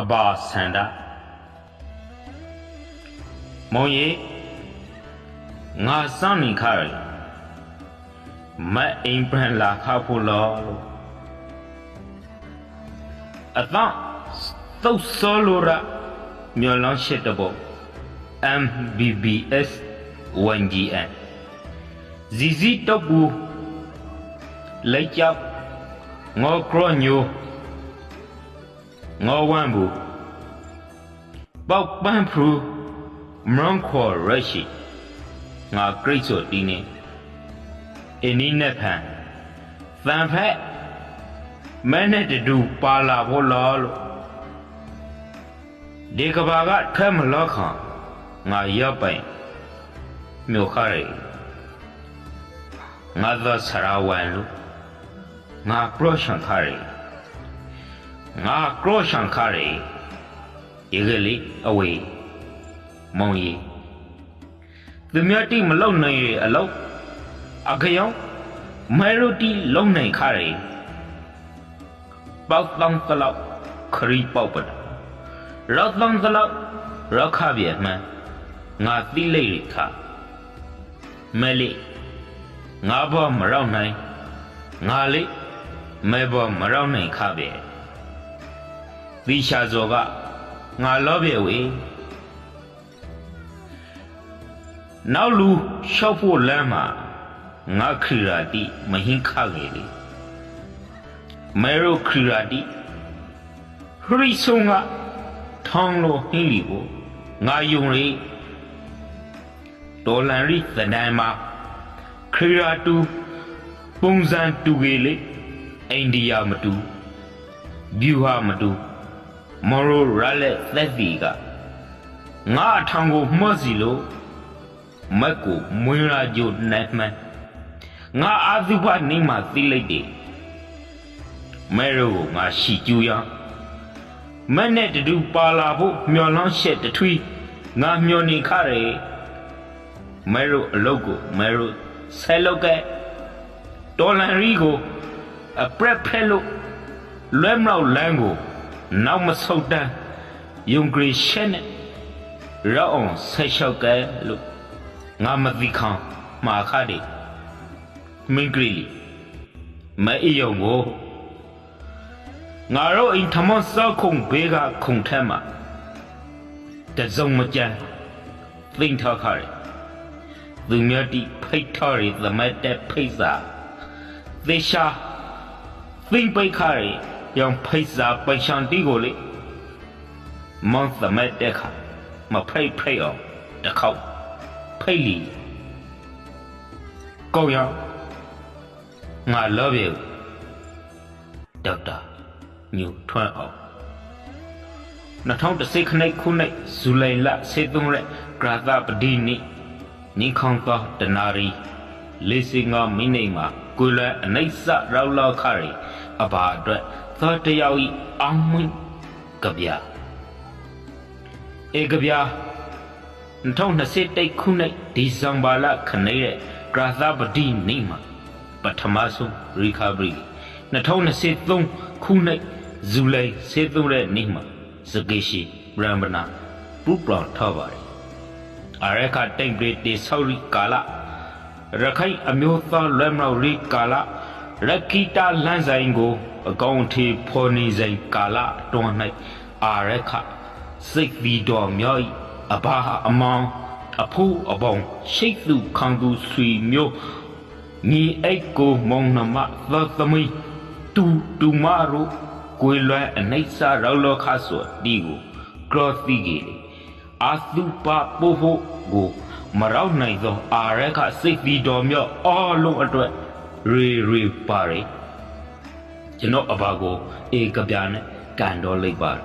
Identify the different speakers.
Speaker 1: အဘာဆန္ဒမုံရီငါစောင့်နေခရလေမတ်အိမ်ပြန်လာခဖို့လောလို့အတော့သုတ်စောလိုရမျော်လောင်းရှစ်တဘော MBBS 1GN ဇီဇီတော့ဘူးလိုက်ကြောက်ငေါကရော့ညို ငေါဝမ်းဘူးပေါက်ပန်းဖရူမွန်ခေါ်ရရှိငါဂရိတ်ဆိုတီးနေအင်းနီနဲ့ဖန်သံဖက်မဲနဲ့တူပါလာဖို့လောလို့ဒီကဘာကထဲမလောခံငါရပ်ပိုင်မြို့ခရဲငါသောဆရာဝန်လို့ငါကရောရှန်ခရဲ ငါကရောရှန်ခရဲဒီကလေးအဝေးမောင်ကြီးသူများတိမလုံနိုင်ရအလောက်အခယောင်မဲရိုတီလုံနိုင်ခရဲပေါက်တောင်းတလောက်ခရီးပေါက်ပဒရောက်တောင်းတလောက်ရောက်ခပြမှန်ငါသိလိုက်ရခမဲလေးငါဘောမရောက်နိုင်ငါလေးမဲဘောမရောက်နိုင်ခပြ သီရှာဇောကငါလောပြေဝေနောက်လူရှောက်ဖို့လမ်းမှာငါခရီရာတိမဟင်းခခဲ့လေမဲရိုခရီရာတိခရီဆုံကထောင်းလို့ဟင်းလီကိုငါယုံရီဒေါ်လန်ရီသဒန်မှာခရီရာတူပုံစံတူကြီးလေအိန္ဒိယမတူဘျူဟာမတူ မော်ရိုရလက်သက်တီကငါအထောင်ကိုမှော့စီလို့မက်ကိုမွေးရာကြိုနိုင်မှန်ငါအာသုဘနေမှသိလိုက်တယ်မဲရိုကိုငါရှီကျူးရမက်နဲ့တူပါလာဖို့မျော်လောင်းရှက်တထွီးငါမျော်နေခရဲမဲရိုအလုတ်ကိုမဲရိုဆဲလောက်ကဲဒေါ်လန်ရီကိုအပရက်ဖဲလို့လွဲမြောက်လန်းကို နောက်မဆုတ်တန်းယုံဂရီရှက်နဲ့ရောက်အောင်ဆက်လျှောက်ကဲလို့ငါမသိခေါင်မှာခါတယ်မင်းဂရီမအေးယုံကိုငါတို့အိမ်ထမစောခုံဘေးကခုံထဲမှာတစုံမကြမ်းသိမ့်ထားခါတယ်သူများတိဖိတ်ထားရသမတ်တဲ့ဖိတ်စာသေရှာသိမ့်ပိတ်ခါရ ရောင်ဖိတ်စာပိုင်ရှန်တီကိုလေမောင်သမတ်တဲ့ခါမဖိတ်ဖိတ်အောင်တစ်ခေါက်ဖိတ်လီကောင်းရငါလောပြေဒေါက်တာညူထွန်းအောင်2010ခနှစ်ခုနှစ်ဇူလိုင်လ23ရက်ဂရာသပတိနေ့နိခေါင်သောတနာရီ45မိနစ်မှာကိုယ်လည်းအနိစ္စရောက်လောက်ခရီအဘာအတွက် သောတယောက်ဤအောင်မွန်းကြပြဧကပြ2021ခုနှစ်ဒီဇင်ဘာလခနေ့ရဲ့ဂရာသပတိနေ့မှာပထမဆုံး recovery 2023ခုနှစ်ဇူလိုင်23ရက်နေ့မှာစကေရှိရမ်ဘနာပူပလောင်ထောက်ပါတယ်အရခတိတ်ပြေတေဆောရီကာလရခိုင်အမျိုးသားလွဲမြောက်ရီကာလ ရခိတာလန်းဆိုင်ကို အကောင့်ထေဖော်နေဆိုင်ကာလတွန်း၌အာရခစိတ်ပြီးတော်မြောက်အဘာအမောင်အဖိုးအပေါင်းရှိတ်သူခံသူဆွေမျိုးညီအိတ်ကိုမုံနှမသသမီးတူတူမတို့ကိုယ်လွယ်အနိစ္စရောက်လောခဆိုဒီကိုကရောတိကြီးအာသုပပို့ဖို့ကိုမရောက်နိုင်သော အာရခစိတ်ပြီးတော်မြောက်အားလုံးအတွက် ရေရေပါရကျွန်တော်အဘာကိုဧကပြာနဲ့ကန်တော်လိုက်ပါတယ်